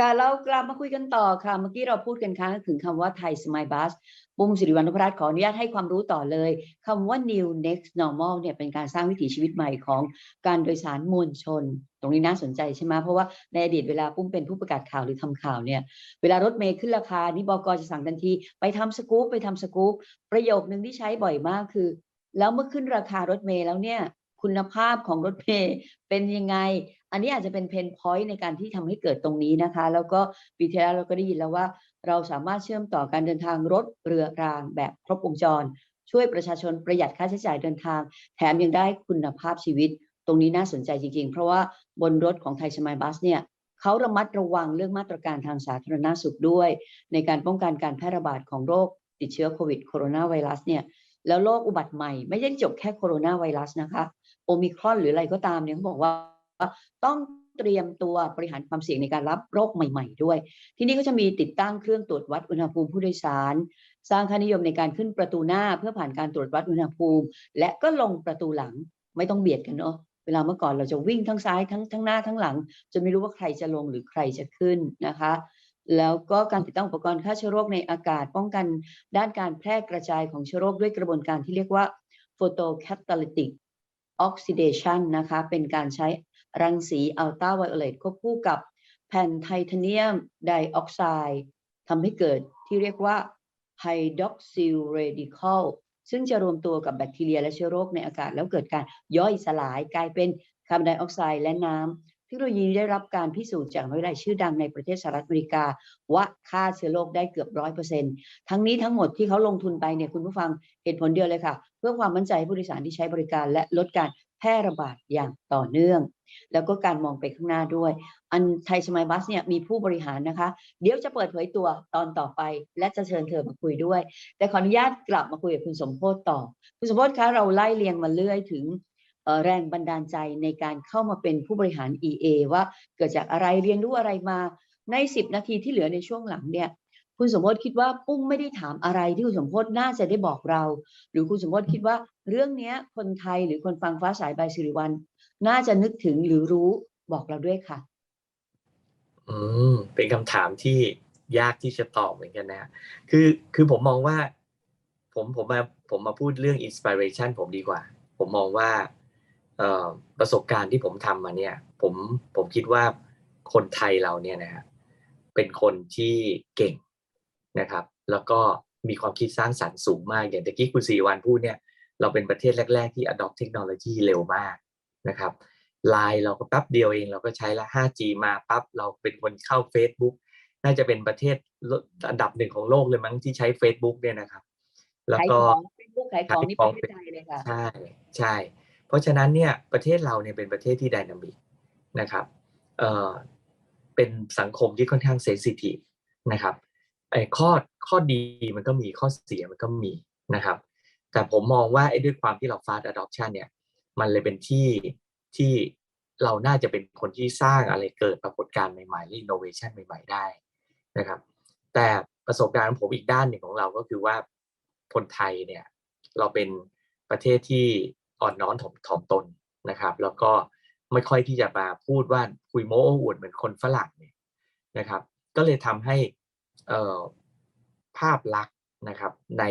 ค่ะเรากลับมาคุยกันต่อค่ะ เมื่อกี้เราพูดกันค้างถึงคำว่าไทยสม i ยบัสปุ้มสิริวัณนพรัตน์ขออนุญาตให้ความรู้ต่อเลยคำว่า new next normal เนี่ยเป็นการสร้างวิถีชีวิตใหม่ของการโดยสารมวลชน ตรงนี้น่าสนใจใช่ไหมเพราะว่าในอดีตเวลาปุ้มเป็นผู้ประกาศข่าวหรือทำข่าวเนี่ย เวลารถเมย์ขึ้นราคา นี่บกจะสั่งทันที ไปทำสกู๊ปไปทำสกู๊ปประโยคนึงที่ใช้บ่อยมากคือ แล้วเมื่อขึ้นราคารถเมย์แล้วเนี่ยคุณภาพของรถเมย์เป็นยังไง อันนี้อาจจะเป็นเพนพอยต์ในการที่ทำให้เกิดตรงนี้นะคะ แล้วก็ปีที่แล้วเราก็ได้ยินแล้วว่า เราสามารถเชื่อมต่อการเดินทางรถเรือรางแบบครบวงจร ช่วยประชาชนประหยัดค่าใช้จ่ายเดินทาง แถมยังได้คุณภาพชีวิต ตรงนี้น่าสนใจจริง ๆ เพราะว่าบนรถของไทยสมายบัสเนี่ยเขาระมัดระวังเรื่องมาตรการทางสาธารณสุขด้วย ในการป้องกันการแพร่ระบาดของโรคติดเชื้อโควิดโคโรนาไวรัสเนี่ยแล้วโรคอุบัติใหม่ ไม่ได้จบแค่โคโรนาไวรัสนะคะ โอมิครอนหรืออะไรก็ตามเนี่ยเขาบอกว่า ต้องเตรียมตัวบริหารความเสี่ยงในการรับโรคใหม่ ๆ ด้วย ที่นี่ก็จะมีติดตั้งเครื่องตรวจวัดอุณหภูมิผู้โดยสาร สร้างค่านิยมในการขึ้นประตูหน้าเพื่อผ่านการตรวจวัดอุณหภูมิ และก็ลงประตูหลังไม่ต้องเบียดกันเนาะเวลาเมื่อก่อนเราจะวิ่งทั้งซ้ายทั้งทั้งหน้าทั้งหลังจะไม่รู้ว่าใครจะลงหรือใครจะขึ้นนะคะ แล้วก็การติดตั้งอุปกรณ์ฆ่าเชื้อโรคในอากาศ ป้องกันด้านการแพร่กระจายของเชื้อโรคด้วยกระบวนการที่เรียกว่า photocatalytic oxidation นะคะ เป็นการใช้ รังสีอัลตราไวโอเลตควบคู่กับแผ่นไทเทเนียมไดออกไซด์ทำให้เกิดที่เรียกว่า hydroxyl radical ซึ่งจะรวมตัวกับแบคทีเรียและเชื้อโรคในอากาศ แล้วเกิดการย่อยสลายกลายเป็นคาร์บอนไดออกไซด์และน้ำเทคโนโลยีได้รับการพิสูจน์จากวิทยาลัยชื่อดังในประเทศสหรัฐอเมริกา ว่าฆ่าเชื้อโรคได้เกือบร้อยเปอร์เซ็นต์ทั้งนี้ทั้งหมดที่เขาลงทุนไปเนี่ยคุณผู้ฟังเหตุผลเดียวเลยค่ะ เพื่อความมั่นใจให้ผู้โดยสารที่ใช้บริการและลดการ แพร่ระบาดอย่างต่อเนื่อง แล้วก็การมองไปข้างหน้าด้วย อันไทยสมัยบัสเนี่ยมีผู้บริหารนะคะ เดี๋ยวจะเปิดเผยตัวตอนต่อไป และจะเชิญเธอมาคุยด้วย แต่ขออนุญาตกลับมาคุยกับคุณสมโพศต่อ คุณสมโพศคะเราไล่เรียงมาเรื่อยถึงแรงบันดาลใจในการเข้ามาเป็นผู้บริหาร EA ว่าเกิดจากอะไรเรียนรู้อะไรมาใน 10 นาทีที่เหลือในช่วงหลังเนี่ย คุณสมพศคิดว่าปุ้งไม่ได้ถามอะไรที่คุณสมพศน่าจะได้บอกเรา หรือคุณสมพศคิดว่าเรื่องนี้คนไทยหรือคนฟังฟ้าสายใบสิริวัลน่าจะนึกถึงหรือรู้บอกเราด้วยค่ะ อืมเป็นคำถามที่ยากที่จะตอบเหมือนกันนะคือคือผมมองว่า ผมผมมาผมมาพูดเรื่องอินสปิเรชันผมดีกว่า ผมมองว่าประสบการณ์ที่ผมทำมาเนี่ย ผมผมคิดว่าคนไทยเราเนี่ยนะฮะเป็นคนที่เก่ง นะครับ แล้วก็มีความคิดสร้างสรรค์สูงมาก อย่างตะกี้คุณสีวันพูดเนี่ยเราเป็นประเทศแรก ๆ ที่ adopt เทคโนโลยีเร็วมากนะครับไลน์เราก็แป๊บเดียวเองเราก็ใช้ละ 5G มาปั๊บเราเป็นคนเข้า Facebook น่าจะเป็นประเทศอันดับหนึ่งของโลกเลยมั้งที่ใช้ Facebook เนี่ยนะครับ แล้วก็เฟซบุ๊กขายของนี่ประเทศไทยเลยค่ะใช่ใช่ เพราะฉะนั้นเนี่ยประเทศเราเนี่ยเป็นประเทศที่ดินามิกนะครับเอ่อเป็นสังคมที่ค่อนข้างเซนซิทีฟนะครับ ไอ้ข้อข้อดีมันก็มีข้อเสียมันก็มีนะครับ แต่ผมมองว่าไอ้ด้วยความที่เราฟาสต์อะดอปชันเนี่ย มันเลยเป็นที่ที่เราน่าจะเป็นคนที่สร้างอะไรเกิดปรากฏการณ์ใหม่ๆหรืออินโนเวชันใหม่ๆได้นะครับ แต่ประสบการณ์ของผมอีกด้านหนึ่งของเราก็คือว่าคนไทยเนี่ยเราเป็นประเทศที่อ่อนน้อมถ่อมถ่อมตนนะครับ แล้วก็ไม่ค่อยที่จะมาพูดว่าคุยโม้อวดเหมือนคนฝรั่งเนี่ยนะครับ ก็เลยทำให้ ภาพลักษณ์นะครับใน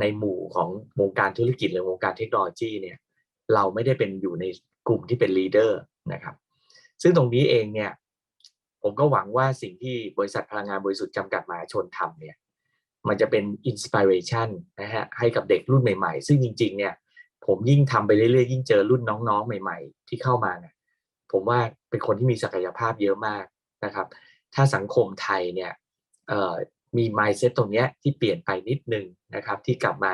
ในหมู่ของวงการธุรกิจหรือวงการเทคโนโลยีเนี่ยเราไม่ได้เป็นอยู่ในกลุ่มที่เป็นลีดเดอร์นะครับ ซึ่งตรงนี้เองเนี่ยผมก็หวังว่าสิ่งที่บริษัทพลังงานบริสุทธิ์จำกัดมหาชนทำเนี่ยมันจะเป็นอินสปิเรชันนะฮะให้กับเด็กรุ่นใหม่ๆ ซึ่งจริง ๆ เนี่ย ผมยิ่งทำไปเรื่อยๆ ยิ่งเจอรุ่นน้องๆ ใหม่ ๆ ที่เข้ามาเนี่ยผมว่าเป็นคนที่มีศักยภาพเยอะมากนะครับ ถ้าสังคมไทยเนี่ย มี mindset ตรงนี้ที่เปลี่ยนไปนิดนึงนะครับ ที่กลับมา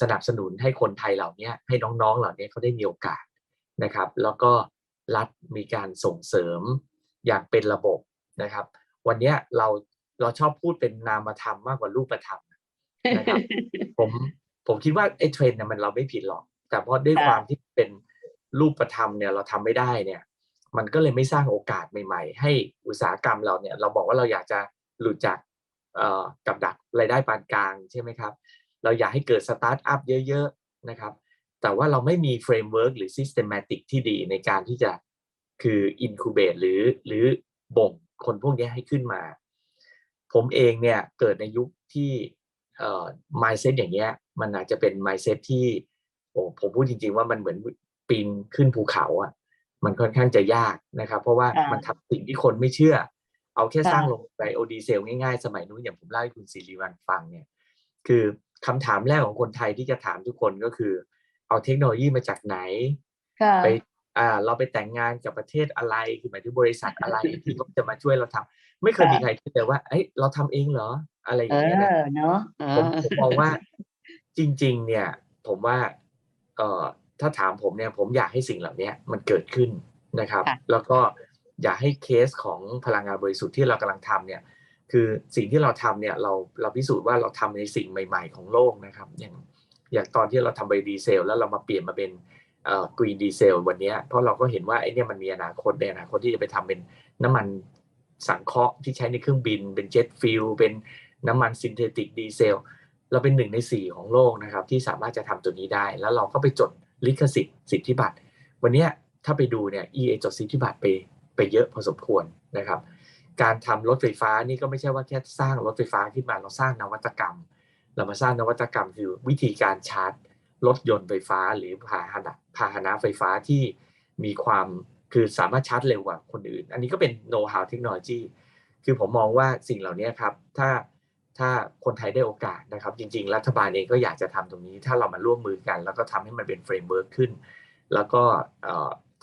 สนับสนุนให้คนไทยเหล่านี้ให้น้องๆเหล่านี้เขาได้มีโอกาสนะครับ แล้วก็รัฐมีการส่งเสริมอย่างเป็นระบบนะครับ วันนี้เราเราชอบพูดเป็นนามธรรมมากกว่ารูปธรรมนะครับผมผมคิดว่าไอ้เทรนด์เนี่ยมันเราไม่ผิดหรอก แต่เพราะด้วยความที่เป็นรูปธรรมเนี่ยเราทำไม่ได้เนี่ย มันก็เลยไม่สร้างโอกาสใหม่ ๆ ให้อุตสาหกรรมเราเนี่ย เราบอกว่าเราอยากจะ หลุดจากกับดักรายได้ปานกลางใช่ไหมครับเราอยากให้เกิดสตาร์ทอัพเยอะๆนะครับแต่ว่าเราไม่มีเฟรมเวิร์กหรือซิสเตมติกที่ดีในการที่จะคืออินคูเบตหรือหรือบ่งคนพวกนี้ให้ขึ้นมา ผมเองเนี่ยเกิดในยุคที่เอ่อ mindset อย่างเงี้ยมันอาจจะเป็น mindset ที่โอ้ผมพูดจริง ๆ ว่ามันเหมือนปีนขึ้นภูเขาอะมันค่อนข้างจะยากนะครับ เพราะว่าค่ะมันทำสิ่งที่คนไม่เชื่อ เอาแค่ค่ะสร้างโรงไบโอดีเซลง่ายๆ สมัยนู้นอย่างผมเล่าให้คุณสิริวัลฟังเนี่ย คือคำถามแรกของคนไทยที่จะถามทุกคนก็คือ เอาเทคโนโลยีมาจากไหนค่ะไปอ่าเราไปแต่งงานกับประเทศอะไรคือหมายถึงบริษัทอะไรที่เขาจะมาช่วยเราทำไม่เคยค่ะมีใครคิดเลยว่าเอ้ยเราทำเองเหรอ อะไรอเอย่างเงี้ยนะอเนาะเอผมอผมมองว่าจริง ๆ เนี่ย ผมว่าเอ่อถ้าถามผมเนี่ย ผมอยากให้สิ่งเหล่านี้มันเกิดขึ้นนะครับค่ะแล้วก็ อยากให้เคสของพลังงานบริสุทธิ์ที่เรากำลังทำเนี่ยคือสิ่งที่เราทำเนี่ยเราเราพิสูจน์ว่าเราทำในสิ่งใหม่ ๆ ของโลกนะครับ อย่างอย่างตอนที่เราทำไบโอดีเซล แล้วเรามาเปลี่ยนมาเป็นเอ่อกรีนดีเซลวันนี้เพราะเราก็เห็นว่าไอ้เนี่ยมันมีอนาคตในอนาคตที่จะไปทำเป็นน้ำมันสังเคราะห์ที่ใช้ในเครื่องบิน เป็นเจ็ตฟิลเป็นน้ำมันซินเทติกดีเซลเราเป็นหนึ่งในสี่ของโลกนะครับ ที่สามารถจะทำตัวนี้ได้ แล้วเราก็ไปจดลิขสิทธิ์สิทธิบัตรวันนี้ถ้าไปดูเนี่ย EA จดสิทธิบัตรไป ไปเยอะพอสมควรนะครับ การทำรถไฟฟ้านี่ก็ไม่ใช่ว่าแค่สร้างรถไฟฟ้าขึ้นมาเราสร้างนวัตกรรม เรามาสร้างนวัตกรรมคือวิธีการชาร์จรถยนต์ไฟฟ้าหรือพาหนะพาหนะไฟฟ้าที่มีความคือสามารถชาร์จเร็วกว่าคนอื่น อันนี้ก็เป็นโน้ต h าวเทคโนโลยีคือผมมองว่าสิ่งเหล่านี้ครับ ถ้าถ้าคนไทยได้โอกาสนะครับ จริง ๆ รัฐบาลเองก็อยากจะทำตรงนี้ ถ้าเรามาร่วมมือกัน แล้วก็ทำให้มันเป็นเฟรมเวิร์กขึ้น แล้วก็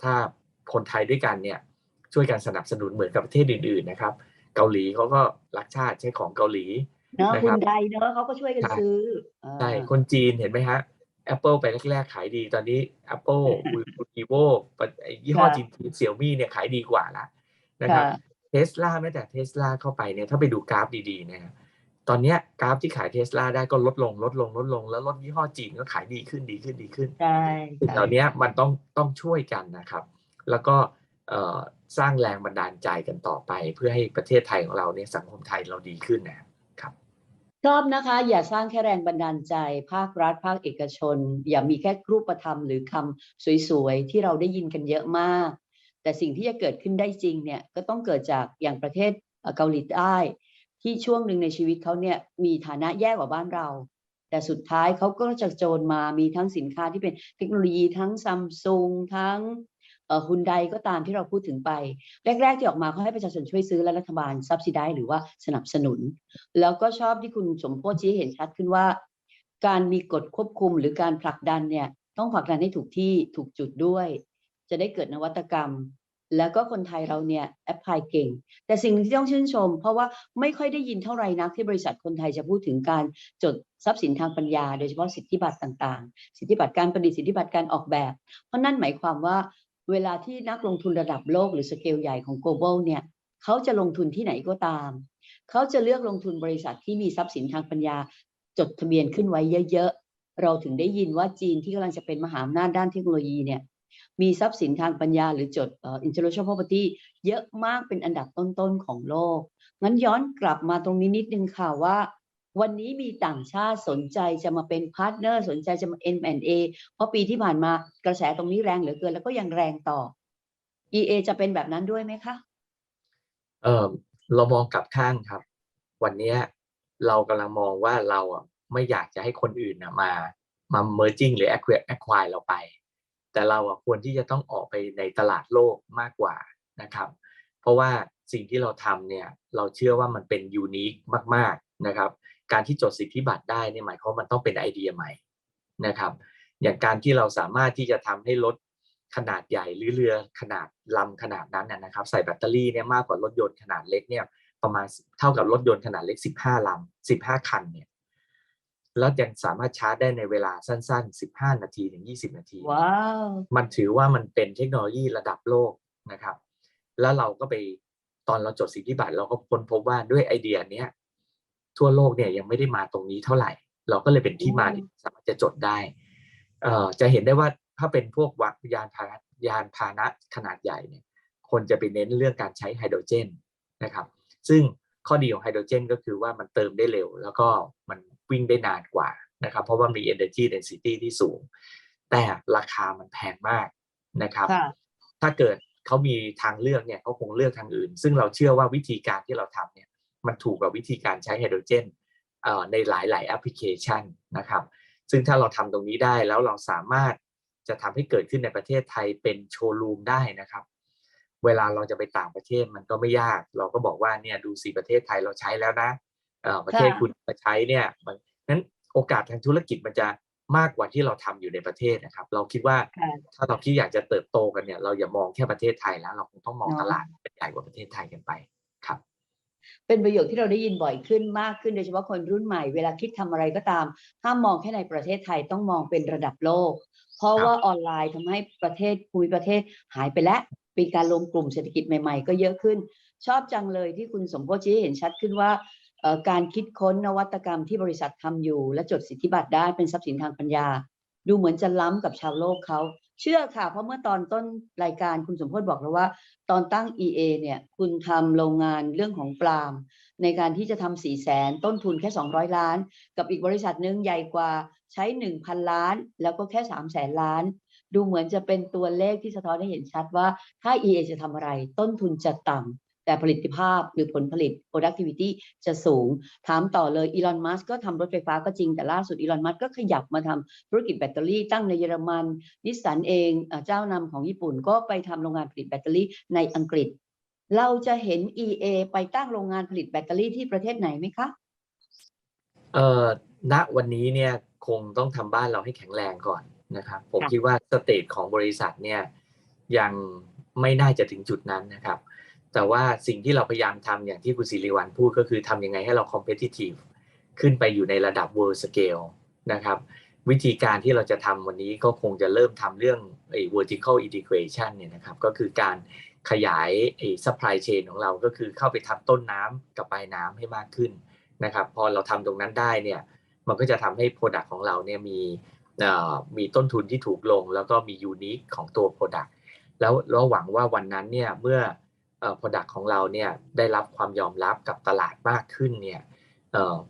ถ้าคนไทยด้วยกันเนี่ย ช่วยกันสนับสนุนเหมือนกับประเทศอื่นๆนะครับ เกาหลีเขาก็รักชาติใช้ของเกาหลีเนาะนะคุครัณบใดเนาะเขาก็ช่วยกันใช่ซื้อเออใช่คนจีนเห็นไหมฮะ Apple ไปแรกๆขายดีตอนนี้ Apple วีโวยี่ห้อค่ะจีนเสี่ยวมี่เนี่ยขายดีกว่าละนะครับค่ะเทสลาแม้แต่เทสลาเข้าไปเนี่ยถ้าไปดูกราฟดีๆเนี่ยตอนเนี้ยกราฟที่ขายเทสลาได้ก็ลดลงลดลงลดลง แล้วรถยี่ห้อจีนก็ขายดีขึ้นดีขึ้นดีขึ้นใช่สิ่งใช่เหล่านี้มันต้องต้องช่วยกันนะครับ แล้วก็เอ่อ สร้างแรงบันดาลใจกันต่อไป เพื่อให้ประเทศไทยของเราเนี่ยสังคมไทยเราดีขึ้นนะครับชอบนะคะ อย่าสร้างแค่แรงบันดาลใจ ภาครัฐ ภาคเอกชน อย่ามีแค่รูปธรรมหรือคำสวยๆ ที่เราได้ยินกันเยอะมาก แต่สิ่งที่จะเกิดขึ้นได้จริงเนี่ยก็ต้องเกิดจากอย่างประเทศเกาหลีใต้ ที่ช่วงหนึ่งในชีวิตเขาเนี่ยมีฐานะแย่กว่าบ้านเราแต่สุดท้ายเขาก็จะโจรมามีทั้งสินค้าที่เป็นเทคโนโลยีทั้งซัมซุงทั้ง ฮุนไดก็ตามที่เราพูดถึงไป แรก ๆ ที่ออกมาเขาให้ประชาชนช่วยซื้อและรัฐบาลซับซิได้หรือว่าสนับสนุน แล้วก็ชอบที่คุณสมโพชี้เห็นชัดขึ้นว่า การมีกฎควบคุมหรือการผลักดันเนี่ยต้องผลักดันให้ถูกที่ถูกจุดด้วย จะได้เกิดนวัตกรรม แล้วก็คนไทยเราเนี่ยแอพพลายเก่ง แต่สิ่งที่ต้องชื่นชม เพราะว่าไม่ค่อยได้ยินเท่าไหร่นักที่บริษัทคนไทยจะพูดถึงการจดทรัพย์สินทางปัญญา โดยเฉพาะสิทธิบัตรต่างๆ สิทธิบัตรการประดิษฐ์สิทธิบัตรการออกแบบ เพราะนั่นหมายความว่า เวลาที่นักลงทุนระดับโลกหรือสเกลใหญ่ของ global เนี่ยเขาจะลงทุนที่ไหนก็ตาม เขาจะเลือกลงทุนบริษัทที่มีทรัพย์สินทางปัญญา จดทะเบียนขึ้นไว้เยอะๆ เราถึงได้ยินว่าจีนที่กำลังจะเป็นมหาอำนาจด้านเทคโนโลยีเนี่ยมีทรัพย์สินทางปัญญาหรือจดเอ่อ intellectual property เยอะมากเป็นอันดับต้นๆของโลก งั้นย้อนกลับมาตรงนี้นิดนึงค่ะว่า วันนี้มีต่างชาติสนใจจะมาเป็นพาร์ทเนอร์สนใจจะมา M&A เพราะปีที่ผ่านมากระแสตรงนี้แรงเหลือเกิน แล้วก็ยังแรงต่อ EA จะเป็นแบบนั้นด้วยไหมคะ เออเรามองกลับข้างครับ วันนี้เรากำลังมองว่าเราอะไม่อยากจะให้คนอื่นนะมามา merging หรือ acquire acquire เราไป แต่เราอะควรที่จะต้องออกไปในตลาดโลกมากกว่านะครับ เพราะว่าสิ่งที่เราทำเนี่ยเราเชื่อว่ามันเป็นยูนิคมาก ๆนะครับ การที่จดสิทธิบัตรได้เนี่ยหมายความว่ามันต้องเป็นไอเดียใหม่นะครับ อย่างการที่เราสามารถที่จะทำให้รถขนาดใหญ่หรือเรือขนาดลำขนาดนั้นนะนะครับ ใส่แบตเตอรี่เนี่ยมากกว่ารถยนต์ขนาดเล็กเนี่ยประมาณเท่ากับรถยนต์ขนาดเล็ก 15ลำ15 คันเนี่ยแล้วยังสามารถชาร์จได้ในเวลาสั้น ๆ 15 นาทีถึง 20 นาที ว้าว มันถือว่ามันเป็นเทคโนโลยีระดับโลกนะครับ แล้วเราก็ไปตอนเราจดสิทธิบัตรเราก็ค้นพบว่าด้วยไอเดียเนี้ย ทั่วโลกเนี่ยยังไม่ได้มาตรงนี้เท่าไหร่ เราก็เลยเป็นที่มาที่สามารถจะจดได้เอ่อจะเห็นได้ว่าถ้าเป็นพวกวักยานพาหนะยานพาหนะขนาดใหญ่เนี่ยคนจะไปเน้นเรื่องการใช้ไฮโดรเจนนะครับ ซึ่งข้อดีของไฮโดรเจน ก็คือว่ามันเติมได้เร็ว แล้วก็มันวิ่งได้นานกว่านะครับ เพราะว่ามี energy density ที่สูง แต่ราคามันแพงมากนะครับค่ะถ้าเกิดเขามีทางเลือกเนี่ยเขาคงเลือกทางอื่น ซึ่งเราเชื่อว่าวิธีการที่เราทำเนี่ย มันถูกกับวิธีการใช้ไฮโดรเจนเอ่อในหลาย ๆ แอปพลิเคชันนะครับ ซึ่งถ้าเราทำตรงนี้ได้แล้วเราสามารถจะทำให้เกิดขึ้นในประเทศไทยเป็นโชว์รูมได้นะครับ เวลาเราจะไปต่างประเทศมันก็ไม่ยาก เราก็บอกว่าเนี่ยดูสิประเทศไทยเราใช้แล้วนะเอ่อประเทศค่ะคุณมาใช้เนี่ยมันนั้นโอกาสทางธุรกิจมันจะมากกว่าที่เราทำอยู่ในประเทศนะครับ เราคิดว่าค่ะถ้าเราคิดอยากจะเติบโตกันเนี่ย เราอย่ามองแค่ประเทศไทยแล้ว เราคงต้องมองเนาะตลาดเป็นใหญ่กว่าประเทศไทยกันไปครับ เป็นประโยคที่เราได้ยินบ่อยขึ้นมากขึ้นโดยเฉพาะคนรุ่นใหม่เวลาคิดทำอะไรก็ตาม ห้ามมองแค่ในประเทศไทยต้องมองเป็นระดับโลก เพราะครับว่าออนไลน์ทำให้ประเทศภูมิประเทศหายไปแล้วมีการรวมกลุ่มเศรษฐกิจใหม่ ๆ ก็เยอะขึ้น ชอบจังเลยที่คุณสมโพธิชี้ให้เห็นชัดขึ้นว่าเอ่อการคิดค้นนวัตกรรมที่บริษัททำอยู่ และจดสิทธิบัตรได้เป็นทรัพย์สินทางปัญญา ดูเหมือนจะล้ำกับชาวโลกเขา เชื่อค่ะ เพราะเมื่อตอนต้นรายการคุณสมโพธิบอกแล้วว่า ตอนตั้ง EA เนี่ยคุณทำโรงงานเรื่องของปาล์มในการที่จะทำสี่แสนต้นทุนแค่ 200 ล้าน กับอีกบริษัทหนึ่งใหญ่กว่าใช้ 1,000 ล้าน แล้วก็แค่3แสนล้าน ดูเหมือนจะเป็นตัวเลขที่สะท้อนให้เห็นชัดว่าถ้า EA จะทำอะไร ต้นทุนจะต่ำ แต่ผลิตภาพหรือผลผลิต productivity จะสูง ถามต่อเลยอีลอนมัสก็ทำรถไฟฟ้าก็จริงแต่ล่าสุดอีลอนมัสก็ขยับมาทำธุรกิจแบตเตอรี่ตั้งในเยอรมัน นิสสันเองเอ่อเจ้านำของญี่ปุ่นก็ไปทำโรงงานผลิตแบตเตอรี่ในอังกฤษ เราจะเห็น EA ไปตั้งโรงงานผลิตแบตเตอรี่ที่ประเทศไหนไหมคะเอ่อณวันนี้เนี่ยคงต้องทำบ้านเราให้แข็งแรงก่อนนะครับผมค่ะคิดว่าสเตจของบริษัทเนี่ยยังไม่น่าจะถึงจุดนั้นนะครับ แต่ว่าสิ่งที่เราพยายามทำอย่างที่คุณสิริวัลพูดก็คือทำยังไงให้เรา competitive ขึ้นไปอยู่ในระดับ world scale นะครับวิธีการที่เราจะทำวันนี้ก็คงจะเริ่มทำเรื่องไอ้ vertical integration เนี่ยนะครับก็คือการขยายไอ้ supply chain ของเราก็คือเข้าไปทำต้นน้ำกับปลายน้ำให้มากขึ้นนะครับพอเราทำตรงนั้นได้เนี่ยมันก็จะทำให้ Product ของเราเนี่ยมีเอ่อมีต้นทุนที่ถูกลง แล้วก็มียูนิคของตัว Product แล้วเราหวังว่าวันนั้นเนี่ยเมื่อ เอ่อ Product ของเราเนี่ยได้รับความยอมรับกับตลาดมากขึ้นเนี่ย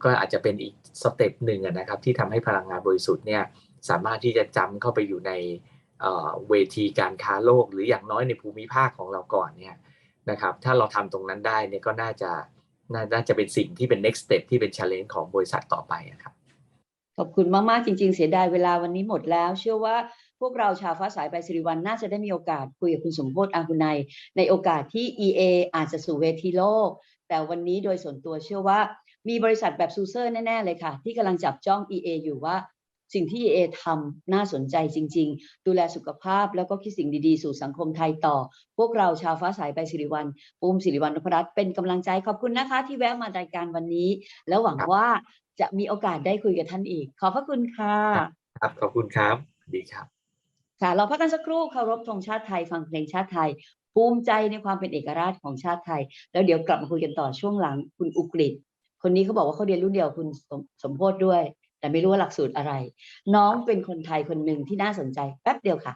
ก็อาจจะเป็นอีกสเต็ปหนึ่งนะครับที่ทำให้พลังงานบริสุทธิ์เนี่ยสามารถที่จะจำเข้าไปอยู่ในเวทีการค้าโลก หรืออย่างน้อยในภูมิภาคของเราก่อนเนี่ยนะครับถ้าเราทำตรงนั้นได้เนี่ยก็น่าจะน่าน่าจะเป็นสิ่งที่เป็น next step ที่เป็น challenge ของบริษัทต่อไปอะครับ ขอบคุณมากๆจริง ๆ เสียดายเวลาวันนี้หมดแล้ว เชื่อว่าพวกเราชาวฟ้าสายใบสิริวัลน่าจะได้มีโอกาสคุยกับคุณสมโพธิอาหุไนในโอกาสที่ EA อาจจะสู่เวทีโลก แต่วันนี้โดยส่วนตัวเชื่อว่ามีบริษัทแบบซูเซอร์แน่ ๆ เลยค่ะ ที่กำลังจับจ้อง EA อยู่ว่าสิ่งที่ EA ทำน่าสนใจจริง ๆ ดูแลสุขภาพแล้วก็คิดสิ่งดี ๆ สู่สังคมไทยต่อ พวกเราชาวฟ้าสายใบสิริวัลปูมสิริวัลนพรัตน์เป็นกำลังใจขอบคุณนะคะ ที่แวะมารายการวันนี้ แล้วหวังว่า จะมีโอกาสได้คุยกับท่านอีก ขอบพระคุณค่ะ ครับ ขอบคุณครับสวัสดีครับ ค่ะ เราพักกันสักครู่เคารพธงชาติไทย ฟังเพลงชาติไทย ภูมิใจในความเป็นเอกราชของชาติไทย แล้วเดี๋ยวกลับมาคุยกันต่อช่วงหลังคุณอุกฤษคนนี้เขาบอกว่าเขาเรียนรุ่นเดียวคุณสมสมโพธด้วย แต่ไม่รู้ว่าหลักสูตรอะไร น้องเป็นคนไทยคนหนึ่งที่น่าสนใจแป๊บเดียวค่ะ